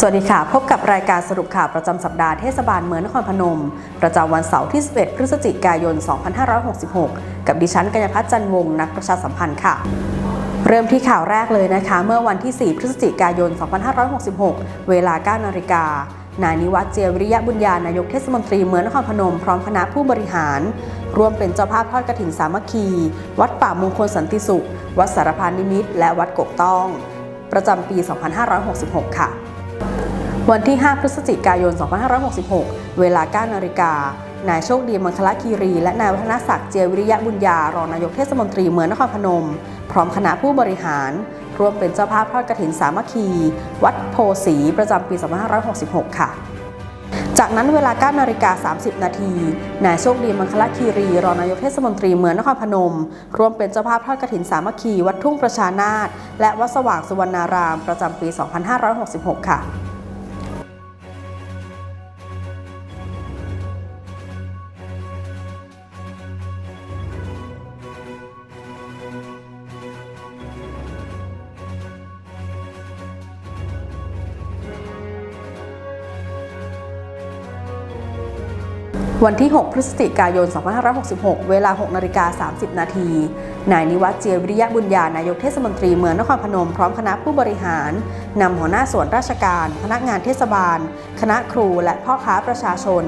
สวัสดีค่ะ พบกับรายการสรุปข่าวประจำสัปดาห์เทศบาลเมืองนครพนม ประจำวันเสาร์ที่ 11 พฤศจิกายน 2566 กับดิฉันกัญญพัฒน์จันวงนักประชาสัมพันธ์ค่ะ เริ่มที่ข่าวแรกเลยนะคะ เมื่อวันที่ 4 พฤศจิกายน 2566 เวลา 9 นาฬิกานายนิวัฒน์เจียวิริยะบุญญานายกเทศมนตรีเมืองนครพนม พร้อมคณะผู้บริหาร ร่วมเป็นเจ้าภาพทอดกระถิ่นสามัคคี วัดป่ามงคลสันติสุข วัดสารพานิมิตรและวัดกกต้อง ประจำปี 2566 ค่ะ วันที่ 5 พฤศจิกายน 2566 เวลา 9 นาฬิกา นายโชคดีมังคลคีรี และนายวัฒนศักดิ์เจียวิริยะบุญญารองนายกเทศมนตรีเมืองนครพนม พร้อมคณะผู้บริหาร ร่วมเป็นเจ้าภาพทอดกระถินสามัคคี วัดโพสีประจำปี 2566 ค่ะจากนั้นเวลา 9 นาฬิกา 30 นาที นายโชคดีมังคลคีรี รองนายกเทศมนตรีเมืองนครพนม ร่วมเป็นเจ้าภาพทอดกระถินสามัคคี วัดทุ่งประชานาตและวัดสว่างสุวรรณาราม ประจำปี 2566 ค่ะ วันที่ 6 พฤศจิกายน 2566 เวลา 6นาฬิกา30 นาที นายนิวัฒน์เจียวิริยะบุญญา นายกเทศมนตรีเมืองนครพนม พร้อมคณะผู้บริหาร นำหัวหน้าส่วนราชการ พนักงานเทศบาล คณะครูและพ่อค้าประชาชน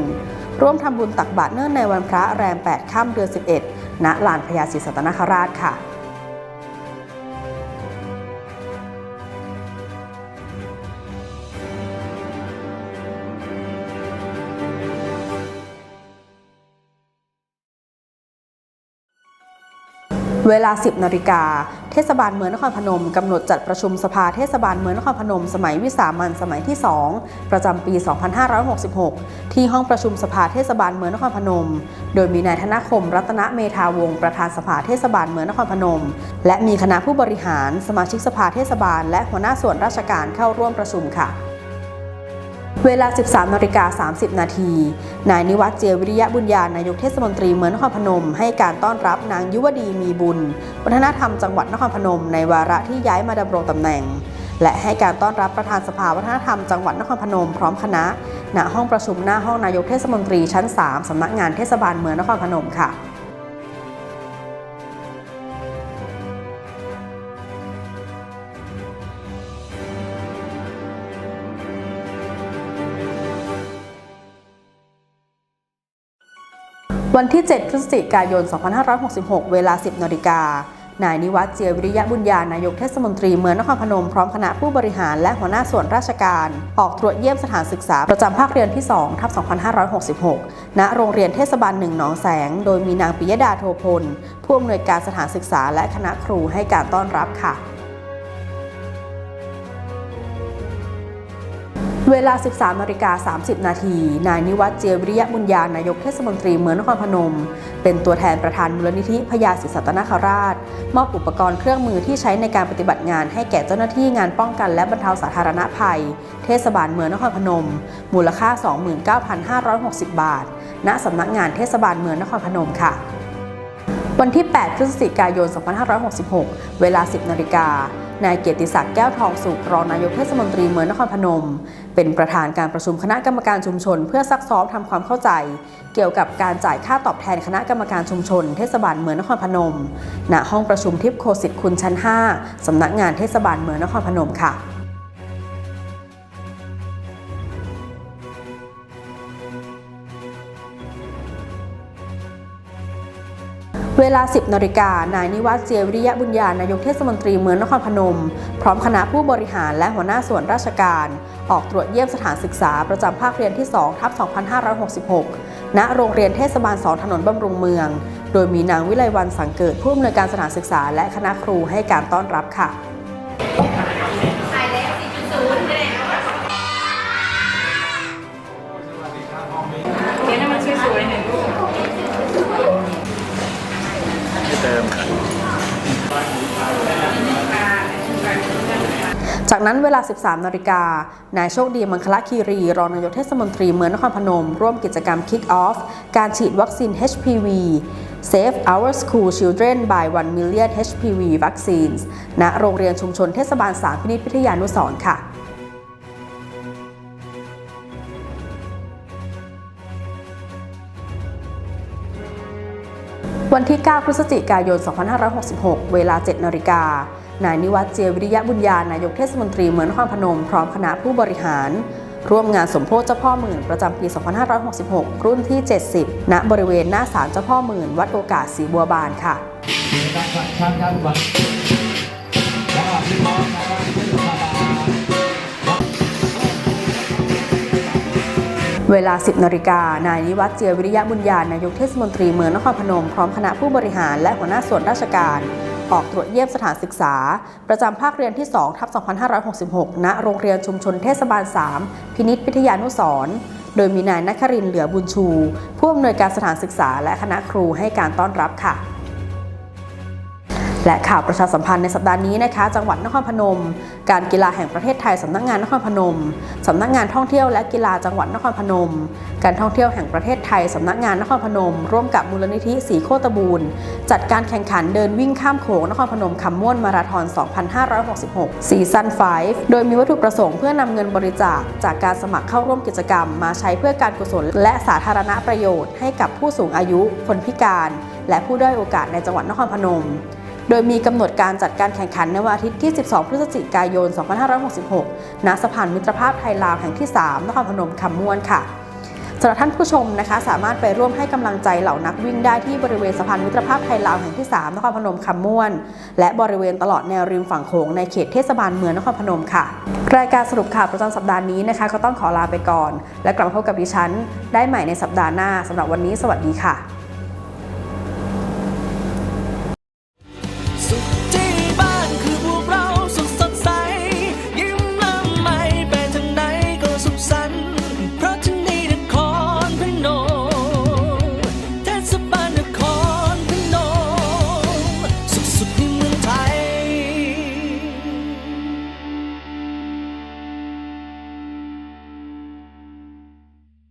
ร่วมทำบุญตักบาตรเนื่องในวันพระแรม 8 ค่ำเดือน 11 ณ ลานพญาศรีสัตนคราชค่ะ เวลา 10 นาฬิกา เทศบาลเมืองนครพนมกำหนดจัดประชุมสภาเทศบาลเมืองนครพนม สมัยวิสามันสมัยที่ 2 ประจำปี 2566 ที่ห้องประชุมสภาเทศบาลเมืองนครพนม โดยมีนายธนคม รัตนเมธาวงศ์ประธานสภาเทศบาลเมืองนครพนม และมีคณะผู้บริหาร สมาชิกสภาเทศบาล และหัวหน้าส่วนราชการเข้าร่วมประชุมค่ะ เวลา 13นาฬิกา30 นาที นายนิวัฒน์เจยวิริยะบุญญานายกเทศมนตรีเมืองนครพนม ให้การต้อนรับนางยุวดีมีบุญ วัฒนธรรมจังหวัดนครพนม ในวาระที่ย้ายมาดำรงตำแหน่ง และให้การต้อนรับประธานสภาวัฒนธรรมจังหวัดนครพนมพร้อมคณะ ณ ห้องประชุมหน้าห้องนายกเทศมนตรีชั้น 3สำนักงานเทศบาลเมืองนครพนมค่ะ วันที่ 7 พฤศจิกายน 2566 เวลา 10นาฬิกา นายนิวัฒน์เจียวิริยะบุญญา นายกเทศมนตรีเมืองนครพนม พร้อมคณะผู้บริหารและหัวหน้าส่วนราชการ ออกตรวจเยี่ยมสถานศึกษาประจำภาคเรียนที่ 2 ทับ 2566 ณ โรงเรียนเทศบาลหนึ่งหนองแสง โดยมีนางปิยดาโทพล ผู้อำนวยการสถานศึกษาและคณะครูให้การต้อนรับค่ะ เวลา 13นาฬิกา30 นาที นายนิวัฒน์เจียวิริยะบุญญานายกเทศมนตรีเมืองนครพนม เป็นตัวแทนประธานมูลนิธิพญาศิสัตนคราช มอบอุปกรณ์เครื่องมือที่ใช้ในการปฏิบัติงานให้แก่เจ้าหน้าที่งานป้องกันและบรรเทาสาธารณภัย เทศบาลเมืองนครพนม มูลค่า 29,560 บาท ณสำนักงานเทศบาลเมืองนครพนมค่ะวันที่ 8 พฤศจิกายน 2566 เวลา 10 นาฬิกา นายเกียรติศักดิ์แก้วทองสุขรองนายกเทศมนตรีเมืองนครพนม เป็นประธานการประชุมคณะกรรมการชุมชน เพื่อซักซ้อมทำความเข้าใจ เกี่ยวกับการจ่ายค่าตอบแทนคณะกรรมการชุมชน เทศบาลเมืองนครพนม ณห้องประชุมทิพโคสิตคุณชั้น 5สำนักงานเทศบาลเมืองนครพนมค่ะ เวลา 10นาฬิกา นายนิวัฒน์เจียวิริยะบุญญานายกเทศมนตรีเมืองนครพนม พร้อมคณะผู้บริหารและหัวหน้าส่วนราชการ ออกตรวจเยี่ยมสถานศึกษาประจำภาคเรียนที่2ทับ2566 ณ โรงเรียนเทศบาลสองถนนบำรุงเมือง โดยมีนางวิไลวันสังเกิดผู้อำนวยการสถานศึกษาและคณะครูให้การต้อนรับค่ะ จากนั้นเวลา 13 นาฬิกา นายโชคดีมังคละคีรี รองนายกเทศมนตรีเมืองนครพนม ร่วมกิจกรรม Kick Off การฉีดวัคซีน HPV Save Our School Children by 1 Million HPV Vaccines ณ โรงเรียนชุมชนเทศบาลสามพินิจพิทยานุสร์ค่ะวันที่ 9 พฤศจิกายน 2566 เวลา 7 นาฬิกา นายนิวัฒน์เจวิริยะบุญญานายกเทศมนตรีเมืองนครพนม พร้อมคณะผู้บริหาร ร่วมงานสมโพธิเจ้าพ่อหมื่นประจำปี 2566 รุ่นที่ 70 ณ บริเวณหน้าศาลเจ้าพ่อหมื่น วัดโอกาสศรีบัวบานค่ะเวลา 10 นาฬิกา นายนิวัฒน์เจียวิริยะบุญญานายกเทศมนตรีเมืองนครพนม พร้อมคณะผู้บริหารและหัวหน้าส่วนราชการ ออกตรวจเยี่ยมสถานศึกษา ประจำภาคเรียนที่ 2 ทับ 2566 ณ โรงเรียนชุมชนเทศบาล 3 พินิษพิทยานุสรโดยมีนายนัครินเหลือบุญชู ผู้อำนวยการสถานศึกษาและคณะครูให้การต้อนรับค่ะ และข่าวประชาสัมพันธ์ในสัปดาห์นี้นะคะ จังหวัดนครพนม การกีฬาแห่งประเทศไทยสำนักงานนครพนมสำนักงานท่องเที่ยวและกีฬาจังหวัดนครพนม การท่องเที่ยวแห่งประเทศไทยสำนักงานนครพนม ร่วมกับมูลนิธิสีโคตบูรณ์จัดการแข่งขันเดินวิ่งข้ามโขงนครพนมคำม่วนมาราธอน 2566 ซีซั่น 5 โดยมีวัตถุประสงค์เพื่อนำเงินบริจาคจากการสมัครเข้าร่วมกิจกรรม มาใช้เพื่อการกุศล และสาธารณประโยชน์ให้กับผู้สูงอายุ คนพิการ และผู้ด้อยโอกาสในจังหวัดนครพนม โดยมีกำหนดการจัดการแข่งขันในวันอาทิตย์ที่ 12 พฤศจิกายน 2566 ณ สะพานมิตรภาพไทยลาวแห่งที่ 3 นครพนมคำม่วนค่ะสำหรับท่านผู้ชมนะคะ สามารถไปร่วมให้กำลังใจเหล่านักวิ่งได้ที่บริเวณสะพานมิตรภาพไทยลาวแห่งที่ 3 นครพนมคำม่วน และบริเวณตลอดแนวริมฝั่งโขงในเขตเทศบาลเมืองนครพนมค่ะ รายการสรุปข่าวประจำสัปดาห์นี้นะคะ ก็ต้องขอลาไปก่อน และกลับมาพบกับดิฉัน ได้ใหม่ในสัปดาห์หน้าสำหรับวันนี้ สวัสดีค่ะ